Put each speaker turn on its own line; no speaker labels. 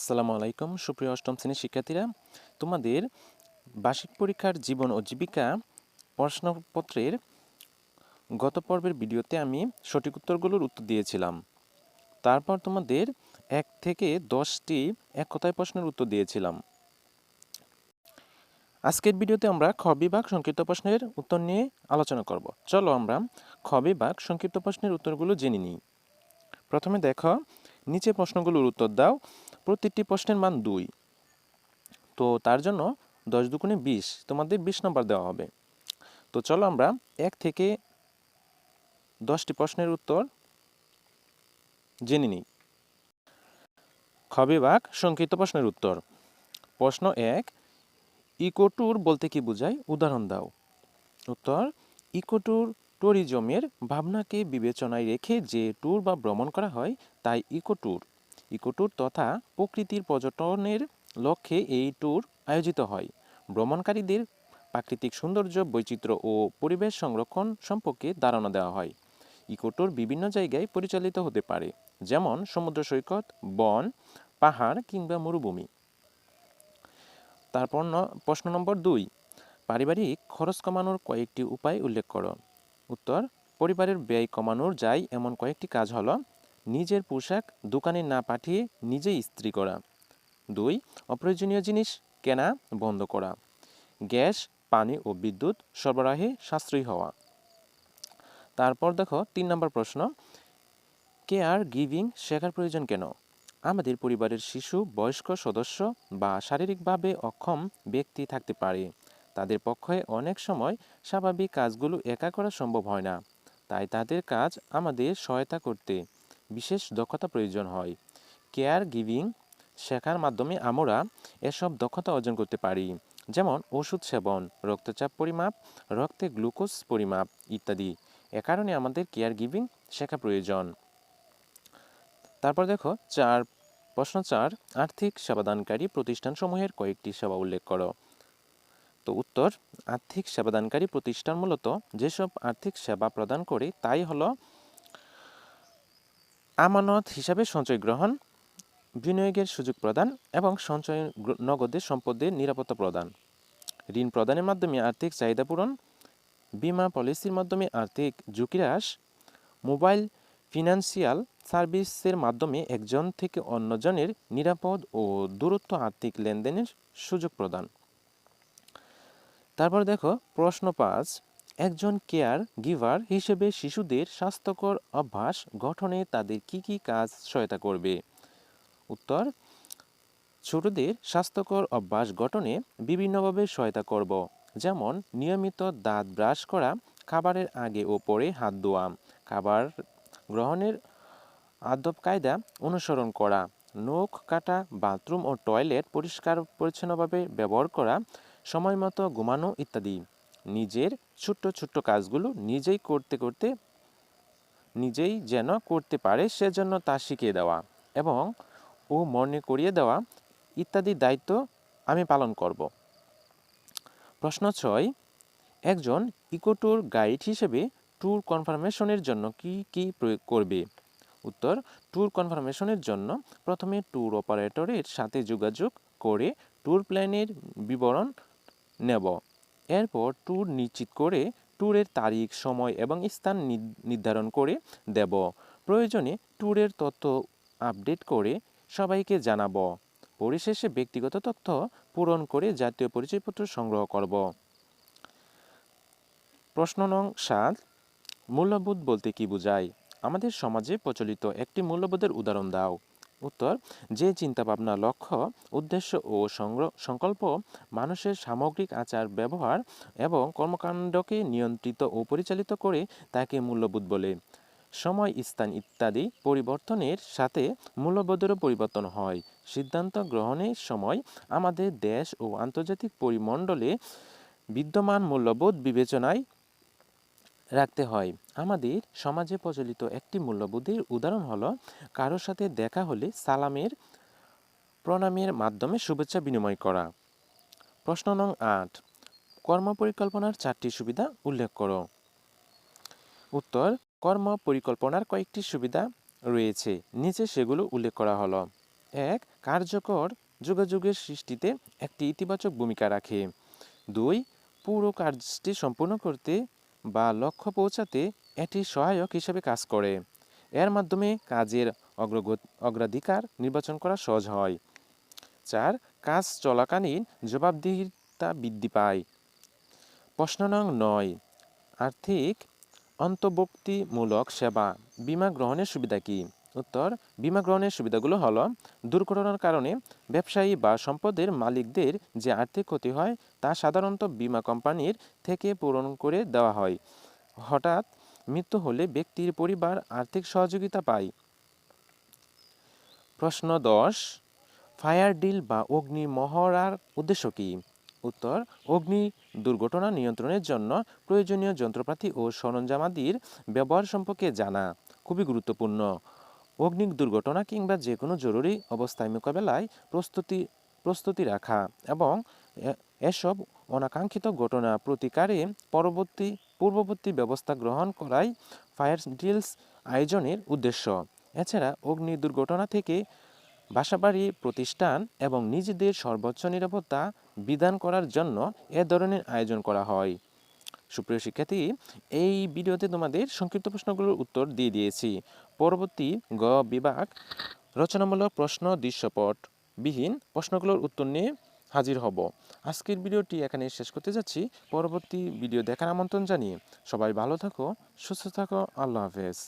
আসসালামু আলাইকুম, সুপ্রিয় অষ্টম শ্রেণির শিক্ষার্থীরা। তোমাদের বার্ষিক পরীক্ষার জীবন ও জীবিকা প্রশ্নপত্রের গত পর্বের ভিডিওতে আমি সঠিক উত্তরগুলোর উত্তর দিয়েছিলাম। তারপর তোমাদের এক থেকে দশটি এক কথায় প্রশ্নের উত্তর দিয়েছিলাম। আজকের ভিডিওতে আমরা খ বিভাগ সংক্ষিপ্ত প্রশ্নের উত্তর নিয়ে আলোচনা করব। চলো আমরা খ বিভাগ সংক্ষিপ্ত প্রশ্নের উত্তরগুলো জেনে নিই। প্রথমে দেখো, নিচে প্রশ্নগুলোর উত্তর দাও। প্রতিটি প্রশ্নের মান দুই। তো তার জন্য দশ দুগুণে বিশ তোমাদের বিশ নম্বর দেওয়া হবে। তো চলো আমরা এক থেকে দশটি প্রশ্নের উত্তর জেনে নিই। খ বিভাগ সংক্ষিপ্ত প্রশ্নের উত্তর। প্রশ্ন এক, ইকো ট্যুর বলতে কি বোঝায়? উদাহরণ দাও। উত্তর, ইকো ট্যুর ট্যুরিজমের ভাবনাকে বিবেচনায় রেখে যে ট্যুর বা ভ্রমণ করা হয়, তাই ইকো ট্যুর ইকো ট্যুর তথা প্রকৃতির পর্যটনের লক্ষ্যে এই ট্যুর আয়োজিত হয়। ভ্রমণকারীদের প্রাকৃতিক সৌন্দর্য, বৈচিত্র্য ও পরিবেশ সংরক্ষণ সম্পর্কে ধারণা দেওয়া হয়। ইকো ট্যুর বিভিন্ন জায়গায় পরিচালিত হতে পারে, যেমন সমুদ্র সৈকত, বন, পাহাড় কিংবা মরুভূমি। তারপর প্রশ্ন নম্বর দুই, পারিবারিক খরচ কমানোর কয়েকটি উপায় উল্লেখ করো। উত্তর, পরিবারের ব্যয় কমানোর যায় এমন কয়েকটি কাজ হলো নিজের পোশাক দোকানে না পাঠিয়ে নিজেই ইস্ত্রি করা। দুই, অপ্রয়োজনীয় জিনিস কেনা বন্ধ করা। গ্যাস, পানি ও বিদ্যুৎ সরবরাহে সাশ্রয়ী হওয়া। তারপর দেখো তিন নম্বর প্রশ্ন, কেয়ার, গিভিং শেখার প্রয়োজন কেন? আমাদের পরিবারের শিশু, বয়স্ক সদস্য বা শারীরিকভাবে অক্ষম ব্যক্তি থাকতে পারে। তাদের পক্ষে অনেক সময় স্বাভাবিক কাজগুলো একা করা সম্ভব হয় না। তাই তাদের কাজ আমাদের সহায়তা করতে বিশেষ দক্ষতা প্রয়োজন হয়। কেয়ার গিভিং শেখার মাধ্যমে আমরা এসব দক্ষতা অর্জন করতে পারি, যেমন ওষুধ সেবন, রক্তচাপ পরিমাপ, রক্তে গ্লুকোজ পরিমাপ ইত্যাদি। এ কারণে আমাদের কেয়ার গিভিং শেখা প্রয়োজন। তারপর দেখো, চার, প্রশ্ন চার, আর্থিক সেবাদানকারী প্রতিষ্ঠানসমূহের কয়েকটি সেবা উল্লেখ করো। তো উত্তর, আর্থিক সেবাদানকারী প্রতিষ্ঠান মূলত যেসব আর্থিক সেবা প্রদান করে, তাই হলো আমানত হিসাবে সঞ্চয় গ্রহণ, বিনিয়োগের সুযোগ প্রদান এবং সঞ্চয় গ্র- নগদে সম্পদের নিরাপত্তা প্রদান। ঋণ প্রদানের মাধ্যমে আর্থিক চাহিদা পূরণ, বিমা পলিসির মাধ্যমে আর্থিক ঝুঁকি হ্রাস মোবাইল ফিনান্সিয়াল সার্ভিসের মাধ্যমে একজন থেকে অন্যজনের নিরাপদ ও দূরত্ব আর্থিক লেনদেনের সুযোগ প্রদান। তারপর দেখো প্রশ্ন পাঁচ। একজন কেয়ার গিভার হিসেবে শিশুদের স্বাস্থ্যকর অভ্যাস গঠনে তাদের কি কি কাজ সহায়তা করবে? উত্তর, ছোটদের স্বাস্থ্যকর অভ্যাস গঠনে বিভিন্নভাবে সহায়তা করব, যেমন নিয়মিত দাঁত ব্রাশ করা, খাবারের আগে ও পরে হাত ধোয়া, খাবার গ্রহণের আদব কায়দা অনুসরণ করা, নখ কাটা, বাথরুম ও টয়লেট পরিষ্কার পরিচ্ছন্নভাবে ব্যবহার করা সময় মতো ঘুমানো ইত্যাদি। নিজের ছোট্ট ছোট্ট কাজগুলো নিজেই করতে করতে, নিজেই যেন করতে পারে সেজন্য তা শিখিয়ে দেওয়া এবং ও মনে করিয়ে দেওয়া ইত্যাদি দায়িত্ব আমি পালন করব। প্রশ্ন ছয়, একজন ইকো ট্যুর গাইড হিসেবে ট্যুর কনফার্মেশনের জন্য কি কি প্রয়োগ করবে? উত্তর ট্যুর কনফার্মেশনের জন্য প্রথমে ট্যুর অপারেটরের সাথে যোগাযোগ করে ট্যুর প্ল্যানের বিবরণ নেব। এরপর ট্যুর নিশ্চিত করে ট্যুরের তারিখ, সময় এবং স্থান নির- নির্ধারণ করে দেব। প্রয়োজনে ট্যুরের তথ্য আপডেট করে সবাইকে জানাব। পরিশেষে ব্যক্তিগত তথ্য পূরণ করে জাতীয় পরিচয়পত্র সংগ্রহ করব। প্রশ্ন নং সাত, মূল্যবোধ বলতে কি বোঝায়? আমাদের সমাজে প্রচলিত একটি মূল্যবোধের উদাহরণ দাও। উত্তর, যে চিন্তাভাবনা, লক্ষ্য, উদ্দেশ্য ও সংকল্প মানুষের সামগ্রিক আচার, ব্যবহার এবং কর্মকাণ্ডকে নিয়ন্ত্রিত ও পরিচালিত করে তাকে মূল্যবোধ বলে। সময়, স্থান ইত্যাদি পরিবর্তনের সাথে মূল্যবোধেরও পরিবর্তন হয়। সিদ্ধান্ত গ্রহণের সময় আমাদের দেশ ও আন্তর্জাতিক পরিমণ্ডলে বিদ্যমান মূল্যবোধ বিবেচনায় রাখতে হয়। আমাদের সমাজে প্রচলিত একটি মূল্যবোধের উদাহরণ হলো, কারোর সাথে দেখা হলে সালামের প্রণামের মাধ্যমে শুভেচ্ছা বিনিময় করা। প্রশ্ন নং আট কর্ম পরিকল্পনার চারটি সুবিধা উল্লেখ করো। উত্তর কর্ম পরিকল্পনার কয়েকটি সুবিধা রয়েছে, নিচে সেগুলো উল্লেখ করা হলো। এক, কার্যকর যোগাযোগের সৃষ্টিতে একটি ইতিবাচক ভূমিকা রাখে। দুই, পুরো কাজটি সম্পূর্ণ করতে বা লক্ষ্য পৌঁছাতে এটি সহায়ক হিসেবে কাজ করে। এর মাধ্যমে কাজের অগ্রগ, অগ্রাধিকার নির্বাচন করা সহজ হয়। চার, কাজ চলাকালীন জবাবদিহিতা বৃদ্ধি পায়। প্রশ্ন নং নয়, আর্থিক অন্তর্ভুক্তিমূলক সেবা, বিমা গ্রহণের সুবিধা কী? উত্তর, বিমা গ্রহণের সুবিধাগুলো হলো, দুর্ঘটনার কারণে ব্যবসায়ী বা সম্পদের মালিকদের যে আর্থিক ক্ষতি হয় তা সাধারণত বিমা কোম্পানির থেকে পূরণ করে দেওয়া হয়। হঠাৎ মৃত্যু হলে ব্যক্তির পরিবার আর্থিক সহযোগিতা পায়। প্রশ্ন দশ, ফায়ার ডিল বা অগ্নি মহড়ার উদ্দেশ্য কী? উত্তর, অগ্নি দুর্ঘটনা নিয়ন্ত্রণের জন্য প্রয়োজনীয় যন্ত্রপাতি ও সরঞ্জামাদির ব্যবহার সম্পর্কে জানা, খুবই গুরুত্বপূর্ণ। অগ্নি দুর্ঘটনা কিংবা যে কোনো জরুরি অবস্থায় মোকাবেলায় প্রস্তুতি প্রস্তুতি রাখা এবং এসব অনাকাঙ্ক্ষিত ঘটনা প্রতিকারে পরবর্তী, পূর্ববর্তী ব্যবস্থা গ্রহণ করাই ফায়ার ড্রিলস আয়োজনের উদ্দেশ্য। এছাড়া অগ্নি দুর্ঘটনা থেকে বাসাবাড়ি প্রতিষ্ঠান এবং নিজেদের সর্বোচ্চ নিরাপত্তা বিধান করার জন্য এ ধরনের আয়োজন করা হয়। সুপ্রিয় শিক্ষার্থী, এই ভিডিওতে তোমাদের সংক্ষিপ্ত প্রশ্নগুলোর উত্তর দিয়ে দিয়েছি। পরবর্তী গ বিভাগ রচনামূলক প্রশ্ন দৃশ্যপট বিহীন প্রশ্নগুলোর উত্তর নিয়ে হাজির হব। আজকের ভিডিওটি এখানে শেষ করতে যাচ্ছি। পরবর্তী ভিডিও দেখার আমন্ত্রণ জানিয়ে সবাই ভালো থাকো, সুস্থ থাকো। আল্লাহ হাফেজ।